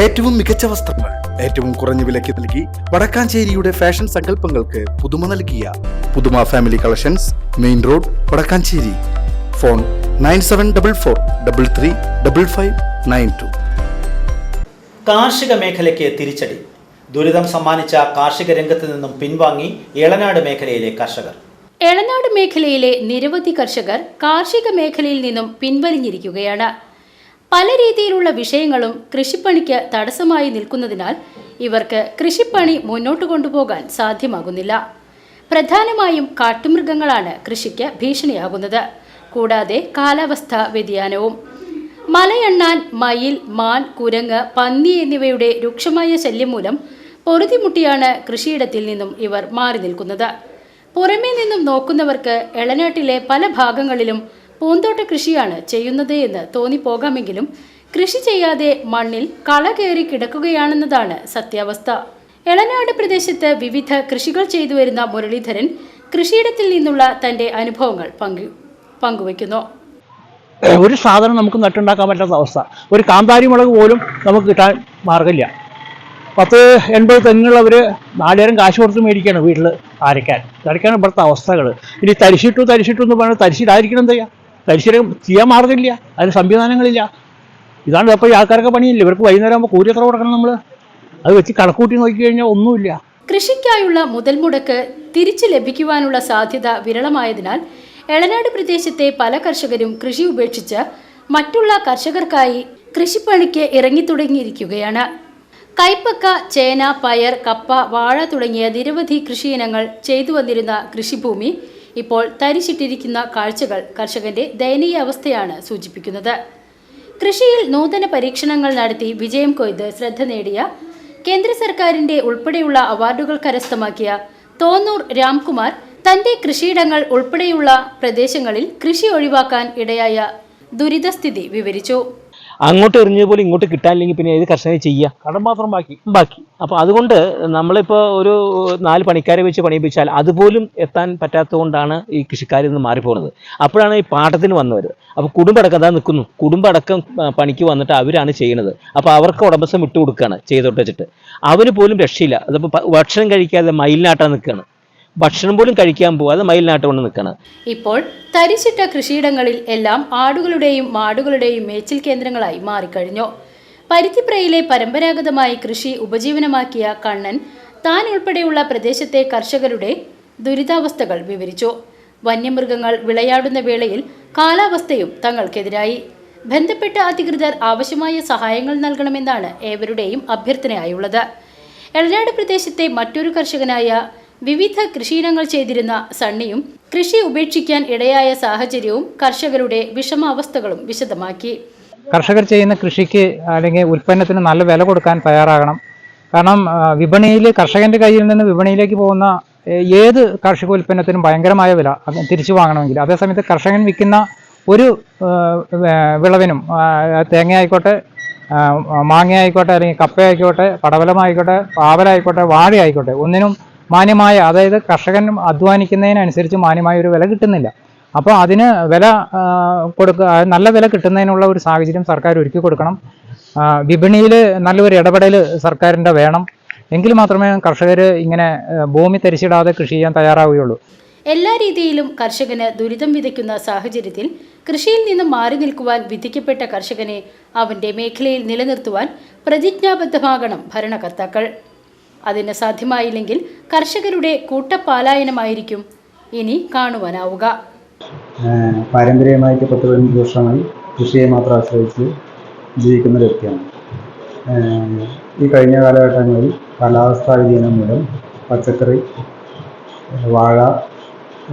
ഏറ്റവും മികച്ച വസ്ത്രങ്ങൾ ഏറ്റവും കുറഞ്ഞ വിലയ്ക്ക് നൽകി വടക്കാഞ്ചേരിയുടെ ഫാഷൻ സങ്കല്പങ്ങൾക്ക് പുതുമ നൽകിയ Puthuma family collections main road Vadakkanchery. Phone nine seven double four double three double five nine two. കാർഷിക മേഖലയ്ക്ക് തിരിച്ചടി. ദുരിതം സമ്മാനിച്ച കാർഷിക രംഗത്ത് നിന്നും പിൻവാങ്ങി ഏളനാട് മേഖലയിലെ കർഷകർ. എളനാട് മേഖലയിലെ നിരവധി കർഷകർ കാർഷിക മേഖലയിൽ നിന്നും പിൻവലിഞ്ഞിരിക്കുകയാണ്. പല രീതിയിലുള്ള വിഷയങ്ങളും കൃഷിപ്പണിക്ക് തടസ്സമായി നിൽക്കുന്നതിനാൽ ഇവർക്ക് കൃഷിപ്പണി മുന്നോട്ട് കൊണ്ടുപോകാൻ സാധ്യമാകുന്നില്ല. പ്രധാനമായും കാട്ടുമൃഗങ്ങളാണ് കൃഷിക്ക് ഭീഷണിയാകുന്നത്. കൂടാതെ കാലാവസ്ഥാ വ്യതിയാനവും മലയണ്ണാൻ മയിൽ മാൻ കുരങ്ങ് പന്നി എന്നിവയുടെ രൂക്ഷമായ ശല്യം മൂലം പൊറുതിമുട്ടിയാണ് കൃഷിയിടത്തിൽ നിന്നും ഇവർ മാറി നിൽക്കുന്നത്. പുറമേ നിന്നും നോക്കുന്നവർക്ക് എളനാട്ടിലെ പല ഭാഗങ്ങളിലും പൂന്തോട്ട കൃഷിയാണ് ചെയ്യുന്നത് എന്ന് തോന്നിപ്പോകാമെങ്കിലും കൃഷി ചെയ്യാതെ മണ്ണിൽ കള കയറി കിടക്കുകയാണെന്നതാണ് സത്യാവസ്ഥ. എളനാട് പ്രദേശത്ത് വിവിധ കൃഷികൾ ചെയ്തു വരുന്ന മുരളീധരൻ കൃഷിയിടത്തിൽ നിന്നുള്ള തന്റെ അനുഭവങ്ങൾ പങ്കു പങ്കുവയ്ക്കുന്നു. ഒരു സാധനം നമുക്ക് നട്ടുണ്ടാക്കാൻ പറ്റാത്ത അവസ്ഥ. ഒരു കാന്താരി മുളക് പോലും നമുക്ക് കിട്ടാൻ മാർഗമില്ല. പത്ത് എൺപത് തെങ്ങുള്ളവർ നാലേരം കാശ് കൊടുത്ത് മേടിക്കുകയാണ് വീട്ടിൽ അരയ്ക്കാൻ അരയ്ക്കാണ് ഇവിടുത്തെ അവസ്ഥകൾ ഇനി തരിശിട്ടു തരിശിട്ടു എന്ന് പറഞ്ഞാൽ തരിശിടാതിരിക്കണം എന്താ തരിശിടം ചെയ്യാൻ മാർഗമില്ല അതിന് സംവിധാനങ്ങളില്ല. ഇതാണ് അപ്പോൾ ഈ ആൾക്കാരൊക്കെ പണിയില്ല? ഇവർക്ക് വൈകുന്നേരം ആകുമ്പോൾ കൂലി എത്ര കൊടുക്കണം നമ്മൾ അത് വെച്ച് കണക്കൂട്ടി നോക്കി കഴിഞ്ഞാൽ ഒന്നുമില്ല. കൃഷിക്കായുള്ള മുതൽ മുടക്ക് തിരിച്ചു ലഭിക്കുവാനുള്ള സാധ്യത വിരളമായതിനാൽ എളനാട് പ്രദേശത്തെ പല കർഷകരും കൃഷി ഉപേക്ഷിച്ച് മറ്റുള്ള കർഷകർക്കായി കൃഷിപ്പണിക്ക് ഇറങ്ങിത്തുടങ്ങിയിരിക്കുകയാണ്. കൈപ്പക്ക ചേന പയർ കപ്പ വാഴ തുടങ്ങിയ നിരവധി കൃഷിയിനങ്ങൾ ചെയ്തു വന്നിരുന്ന കൃഷിഭൂമി ഇപ്പോൾ തരിച്ചിട്ടിരിക്കുന്ന കാഴ്ചകൾ കർഷകന്റെ ദയനീയ അവസ്ഥയാണ് സൂചിപ്പിക്കുന്നത്. കൃഷിയിൽ നൂതന പരീക്ഷണങ്ങൾ നടത്തി വിജയം കൊയ്ത് ശ്രദ്ധ നേടിയ കേന്ദ്ര സർക്കാരിന്റെ ഉൾപ്പെടെയുള്ള അവാർഡുകൾ കരസ്ഥമാക്കിയ തോന്നൂർ രാംകുമാർ തന്റെ കൃഷിയിടങ്ങൾ ഉൾപ്പെടെയുള്ള പ്രദേശങ്ങളിൽ കൃഷി ഒഴിവാക്കാൻ ഇടയായ ദുരിതസ്ഥിതി വിവരിച്ചു. അങ്ങോട്ട് എറിഞ്ഞത് പോലെ ഇങ്ങോട്ട് കിട്ടാനില്ലെങ്കിൽ പിന്നെ ഏത് കർഷകനെ ചെയ്യുക? കടം മാത്രം ബാക്കി. ബാക്കി. അപ്പോൾ അതുകൊണ്ട് നമ്മളിപ്പോൾ ഒരു നാല് പണിക്കാരെ വെച്ച് പണിയിപ്പിച്ചാൽ അതുപോലും എത്താൻ പറ്റാത്തതുകൊണ്ടാണ് ഈ കൃഷിക്കാരിൽ നിന്ന് മാറിപ്പോകുന്നത്. അപ്പോഴാണ് ഈ പാട്ടത്തിന് വന്നവർ അപ്പോൾ കുടുംബടക്കം അതാ നിൽക്കുന്നു. കുടുംബടക്കം പണിക്ക് വന്നിട്ട് അവരാണ് ചെയ്യുന്നത്. അപ്പോൾ അവർക്ക് ഉടമസ്ഥം വിട്ടുകൊടുക്കുകയാണ് ചെയ്തോട്ട് വെച്ചിട്ട്. അവന് പോലും രക്ഷയില്ല. അതിപ്പോൾ ഭക്ഷണം കഴിക്കാതെ മയിലിനാട്ടാൻ നിൽക്കുകയാണ്. ഭക്ഷണം പോലും കഴിക്കാൻ പോവാതെ മയിലിനാട്ട് കൊണ്ട് നിൽക്കണം ഇപ്പോൾ തരിച്ചിട്ട കൃഷിയിടങ്ങളിൽ എല്ലാം ആടുകളുടെയും മാടുകളുടെയും മേച്ചിൽ കേന്ദ്രങ്ങളായി മാറിക്കഴിഞ്ഞു. പരുത്തിപ്രയിലെ പരമ്പരാഗതമായി കൃഷി ഉപജീവനമാക്കിയ കണ്ണൻ താൻ ഉൾപ്പെടെയുള്ള പ്രദേശത്തെ കർഷകരുടെ ദുരിതാവസ്ഥകൾ വിവരിച്ചു. വന്യമൃഗങ്ങൾ വിളയാടുന്ന വേളയിൽ കാലാവസ്ഥയും തങ്ങൾക്കെതിരായി. ബന്ധപ്പെട്ട അധികൃതർ ആവശ്യമായ സഹായങ്ങൾ നൽകണമെന്നാണ് ഏവരുടെയും അഭ്യർത്ഥനയായുള്ളത്. എളനാട് പ്രദേശത്തെ മറ്റൊരു കർഷകനായ വിവിധ കൃഷിയിനങ്ങൾ ചെയ്തിരുന്ന സണ്ണിയും കൃഷി ഉപേക്ഷിക്കാൻ ഇടയായ സാഹചര്യവും കർഷകരുടെ വിഷമാവസ്ഥകളും വിശദമാക്കി. കർഷകർ ചെയ്യുന്ന കൃഷിക്ക് അല്ലെങ്കിൽ ഉൽപ്പന്നത്തിന് നല്ല വില കൊടുക്കാൻ തയ്യാറാകണം. കാരണം വിപണിയിൽ കർഷകന്റെ കയ്യിൽ നിന്ന് വിപണിയിലേക്ക് പോകുന്ന ഏത് കാർഷിക ഉൽപ്പന്നത്തിനും ഭയങ്കരമായ വില തിരിച്ചു വാങ്ങണമെങ്കിൽ. അതേസമയത്ത് കർഷകൻ വിൽക്കുന്ന ഒരു വിളവിനും തേങ്ങ ആയിക്കോട്ടെ മാങ്ങ ആയിക്കോട്ടെ അല്ലെങ്കിൽ കപ്പ ആയിക്കോട്ടെ പടവലമായിക്കോട്ടെ പാവലായിക്കോട്ടെ വാഴ ആയിക്കോട്ടെ ഒന്നിനും മാന്യമായ അതായത് കർഷകൻ അധ്വാനിക്കുന്നതിനനുസരിച്ച് മാന്യമായ ഒരു വില കിട്ടുന്നില്ല. അപ്പോൾ അതിന് വില കൊടുക്കുക നല്ല വില കിട്ടുന്നതിനുള്ള ഒരു സാഹചര്യം സർക്കാർ ഒരുക്കി കൊടുക്കണം. വിപണിയിൽ നല്ലൊരു ഇടപെടൽ സർക്കാരിന്റെ വേണം. എങ്കിൽ മാത്രമേ കർഷകർ ഇങ്ങനെ ഭൂമി തരിച്ചിടാതെ കൃഷി ചെയ്യാൻ തയ്യാറാവുകയുള്ളൂ. എല്ലാ രീതിയിലും കർഷകന് ദുരിതം വിതയ്ക്കുന്ന സാഹചര്യത്തിൽ കൃഷിയിൽ നിന്ന് മാറി നിൽക്കുവാൻ വിധിക്കപ്പെട്ട കർഷകനെ അവന്റെ മേഖലയിൽ നിലനിർത്തുവാൻ പ്രതിജ്ഞാബദ്ധമാകണം ഭരണകർത്താക്കൾ. അതിന് സാധ്യമായില്ലെങ്കിൽ കർഷകരുടെ കൂട്ടപ്പാലായനമായിരിക്കും ഇനി കാണുവാനാവുക. പാരമ്പര്യമായിട്ട് പത്ത് പതിനഞ്ച് വർഷമായി കൃഷിയെ മാത്രം ആശ്രയിച്ച് ജീവിക്കുന്ന ഒരു വ്യക്തിയാണ്. ഈ കഴിഞ്ഞ കാലഘട്ടങ്ങളിൽ കാലാവസ്ഥാ വ്യതിയാനം മൂലം പച്ചക്കറി വാഴ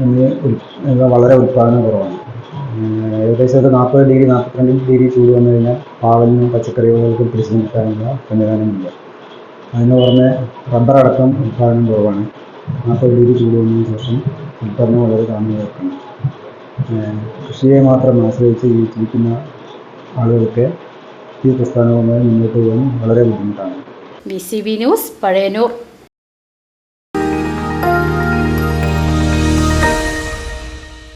എന്നീ വളരെ ഉൽപ്പാദനം കുറവാണ്. ഏകദേശം ഒരു നാൽപ്പത് ഡിഗ്രി നാൽപ്പത്തിരണ്ട് ഡിഗ്രി ചൂട് വന്നു കഴിഞ്ഞാൽ പാവലിനും പച്ചക്കറികൾക്കും പിടിച്ചു നിൽക്കാനുള്ള സംവിധാനമില്ല. അതിന് പുറമെ റബ്ബറടക്കം ഉൽപ്പാദനം കുറവാണ്. നാൽപ്പത് ഡിഗ്രി ചൂട് വന്നതിന് ശേഷം ഉൽപ്പന്നം വളരെ താഴ്ന്നു കിടക്കണം ഏഹ് കൃഷിയെ മാത്രം ആശ്രയിച്ച് ജീവിച്ചിരിക്കുന്ന ആളുകൾക്ക് ഈ പ്രസ്ഥാനവുമായി മുന്നോട്ട് പോകാൻ വളരെ ബുദ്ധിമുട്ടാണ്. B C B news Pazhayannur.